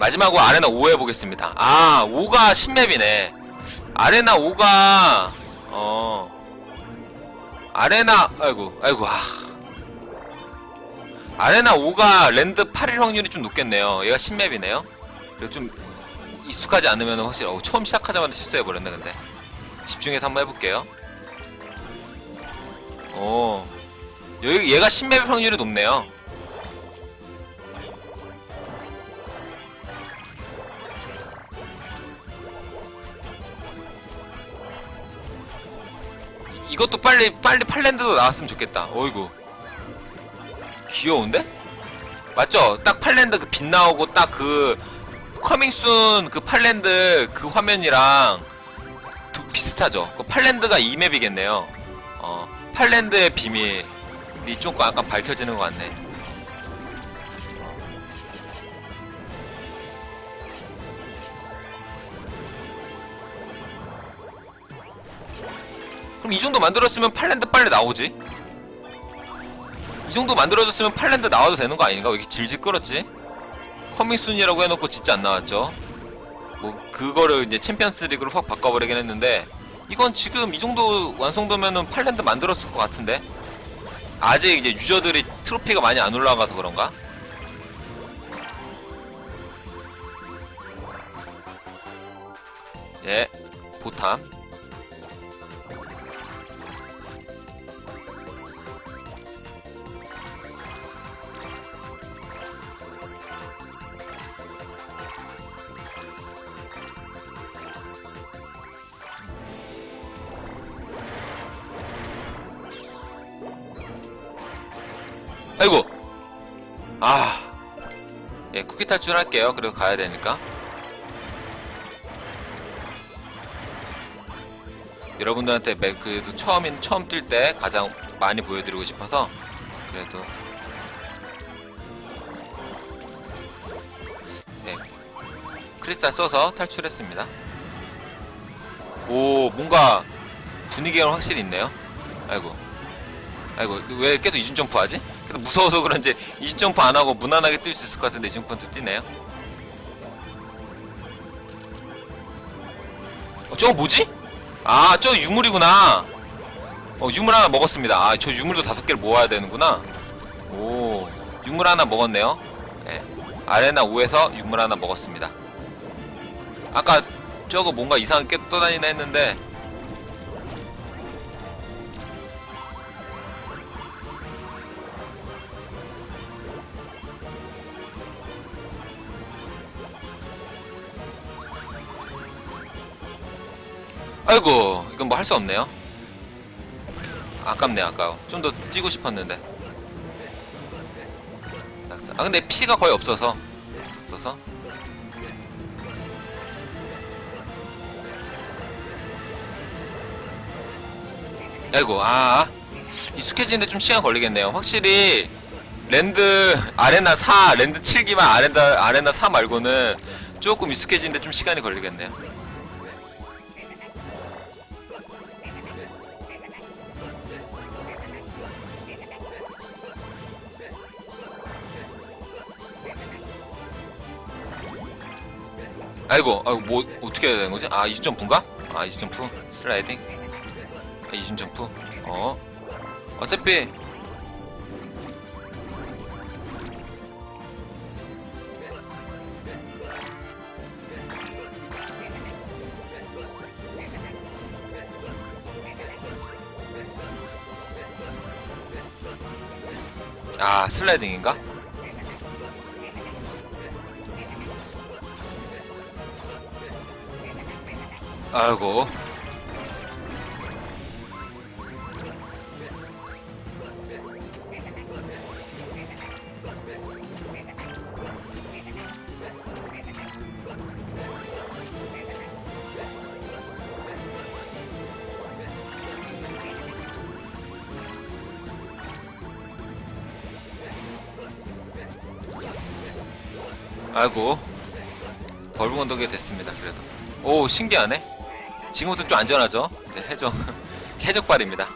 마지막으로 아레나 5 해보겠습니다. 아, 5가 신맵이네. 아레나 5가, 어, 아레나, 아이고, 아이고, 아. 아레나 5가 랜드 8일 확률이 좀 높겠네요. 얘가 신맵이네요. 좀 익숙하지 않으면 확실히, 어, 처음 시작하자마자 실수해버렸네, 근데. 집중해서 한번 해볼게요. 오, 얘가 신맵 확률이 높네요. 이- 이것도 빨리 빨리 팔랜드도 나왔으면 좋겠다. 어이구 귀여운데? 맞죠? 딱 팔랜드 그 빛 나오고 딱 그 커밍순 그 팔랜드 그 화면이랑 두- 비슷하죠. 그 팔랜드가 이 맵이겠네요. 어 팔랜드의 비밀이 좀 약간 밝혀지는 것 같네. 그럼 이 정도 만들었으면 팔랜드 빨리 나오지? 이 정도 만들어졌으면 팔랜드 나와도 되는 거 아닌가? 왜 이렇게 질질 끌었지? 커밍순이라고 해놓고 진짜 안 나왔죠? 뭐 그거를 이제 챔피언스 리그로 확 바꿔버리긴 했는데 이건 지금 이 정도 완성도면은 팔랜드 만들었을 것 같은데 아직 이제 유저들이 트로피가 많이 안 올라가서 그런가? 예, 보탐 아이고 아 예, 쿠키 탈출할게요. 그래도 가야 되니까. 여러분들한테 매- 그래도 처음인 처음 뛸 때 가장 많이 보여드리고 싶어서 그래도 네 크리스탈 써서 탈출했습니다. 오 뭔가 분위기가 확실히 있네요. 아이고 아이고 왜 계속 이중 점프하지? 계속 무서워서 그런지 이중 점프 안 하고 무난하게 뛸 수 있을 것 같은데 이중 점프 뛰네요. 어, 저거 뭐지? 아, 저 유물이구나. 어, 유물 하나 먹었습니다. 아, 저 유물도 다섯 개를 모아야 되는구나. 오, 유물 하나 먹었네요. 네. 아레나 5에서 유물 하나 먹었습니다. 아까 저거 뭔가 이상하게 떠다니나 했는데 아이고 이건 뭐 할 수 없네요. 아깝네 아까워. 좀 더 뛰고 싶었는데. 아 근데 피가 거의 없어서. 없어서. 아이고 아 익숙해지는데 좀 시간 걸리겠네요. 확실히 랜드 아레나 4 랜드 7기만 아레나 아레나 4 말고는 조금 익숙해지는데 좀 시간이 걸리겠네요 아이고, 아이고, 뭐, 어떻게 해야 되는 거지? 아, 이중 점프인가? 아, 이중 점프. 슬라이딩. 아, 이중 점프. 어. 어차피. 아, 슬라이딩인가? 아이고. 아이고. 벌붕 언덕이 됐습니다, 그래도. 오, 신기하네. 지금부터 좀 안전하죠? 네, 해적, 해적발입니다.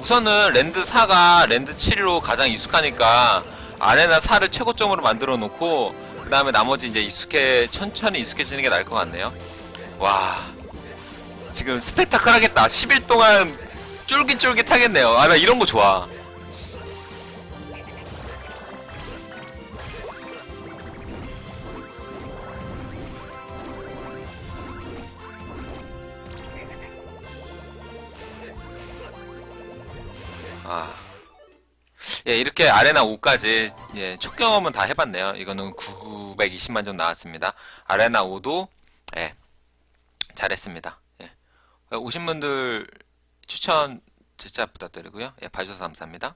우선은 랜드 4가 랜드 7로 가장 익숙하니까 아레나 4를 최고점으로 만들어 놓고 그 다음에 나머지 이제 익숙해 천천히 익숙해지는 게 나을 것 같네요. 와 지금 스펙타클 하겠다. 10일 동안 쫄깃쫄깃 하겠네요. 아 나 이런 거 좋아. 아. 예, 이렇게 아레나 5까지 예, 첫 경험은 다 해봤네요. 이거는 920만 점 나왔습니다. 아레나 5도 예, 잘했습니다. 예. 오신 분들 추천 진짜 부탁드리고요. 예, 봐주셔서 감사합니다.